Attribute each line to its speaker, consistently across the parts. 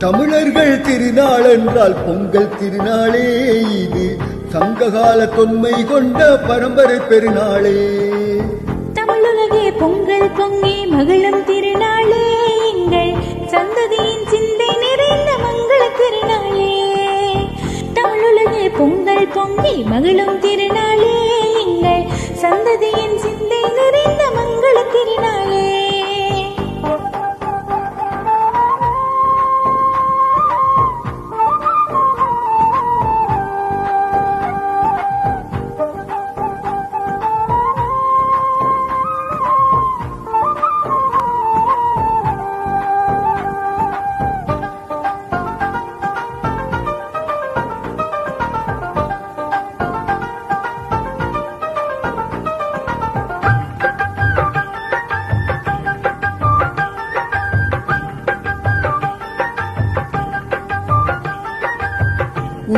Speaker 1: தமிழர்கள் திருநாள் என்றால் பொங்கல் திருநாளே இது. சங்ககால தொன்மை கொண்ட பரம்பரை பெருநாளே.
Speaker 2: தமிழுலகே பொங்கல் பொங்கி மகிழும் திருநாளே எங்கள். சந்ததியின் சிந்தை நிறைந்த மங்கள திருநாளே. தமிழுலகே பொங்கல் பொங்கி மகிழும் திருநாள்.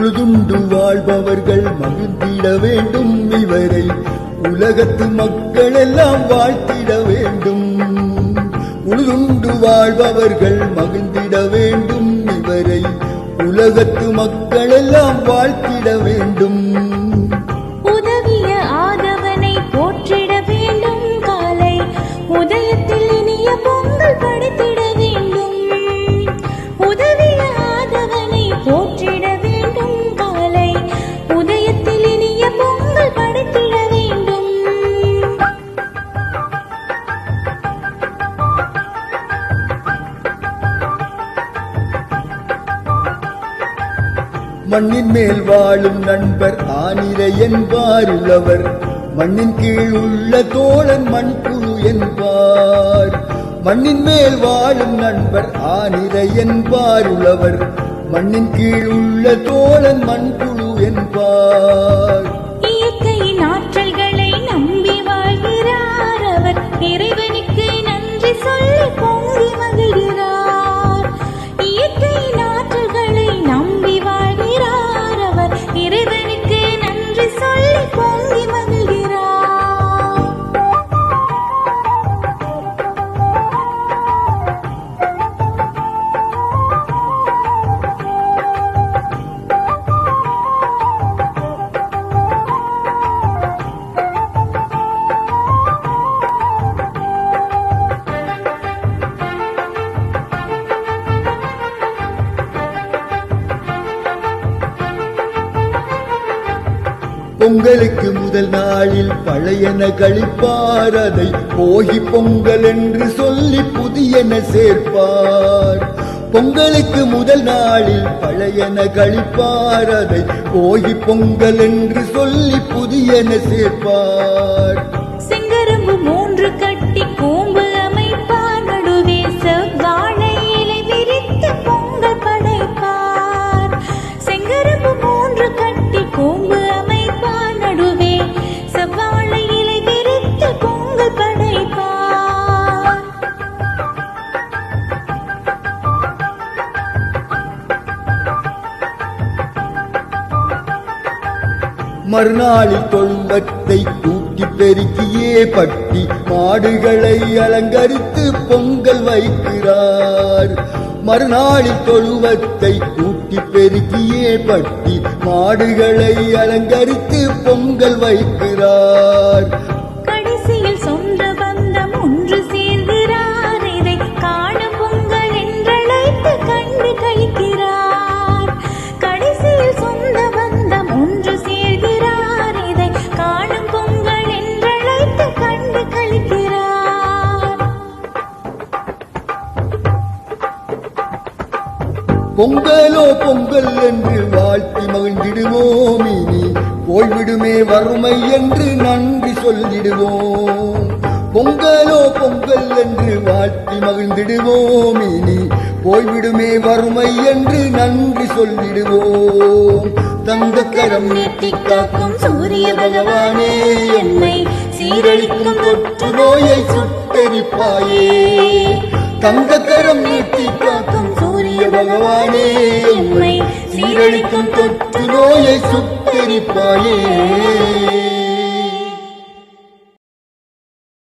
Speaker 1: உழுதுண்டு வாழ்பவர்கள் மகிழ்ந்திட வேண்டும் இவரை. உலகத்து மக்கள் எல்லாம் வாழ்த்திட வேண்டும். உழுதுண்டு வாழ்பவர்கள் மகிழ்ந்திட வேண்டும் இவரை. உலகத்து மக்கள் எல்லாம் வாழ்த்திட வேண்டும். மண்ணின் மேல் வாழும் நண்பர் ஆனிரை என்பாருள்ளவர் மண்ணின் கீழ் உள்ள தோழன் மண்புழு என்பார். மண்ணின் மேல் வாழும் நண்பர் ஆனிரை என்பாருள்ளவர் மண்ணின் கீழ் உள்ள தோழன் மண்புழு என்பார். பொங்கலுக்கு முதல் நாளில் பழையன கழிப்பார் அதை போகி பொங்கல் என்று சொல்லி புதியன சேர்ப்பார். பொங்கலுக்கு முதல் நாளில் பழையன கழிப்பார் அதை போகி பொங்கல் என்று சொல்லி புதியன சேர்ப்பார். மறுநாளில் தொழுவத்தை கூட்டி பெருக்கியே பட்டி மாடுகளை அலங்கரித்து பொங்கல் வைக்கிறார். மறுநாளில் தொழுவத்தை கூட்டி பெருக்கியே பட்டி மாடுகளை அலங்கரித்து பொங்கல் வைக்கிறார்.
Speaker 2: பொங்கலோ பொங்கல்
Speaker 1: என்று வாழ்த்தி மகிழ்ந்திடுவோம். இனி போய்விடுமே வறுமை என்று நன்றி சொல்லிடுவோம். பொங்கலோ பொங்கல் என்று வாழ்த்தி மகிழ்ந்திடுவோம். இனி போய்விடுமே வறுமை என்று நன்றி சொல்லிடுவோம். தங்கக்கரம் நீட்டி காக்கும் சூரிய பகவானே என்னை சீரழிக்கும் தொற்று நோயை சுட்டெரிப்பாயே. தங்கக்கரம் நீட்டி காக்கும் சூரிய பகவானே என்னை சீரழிக்கும் தொற்று நோயை சுத்தரிப்பாயே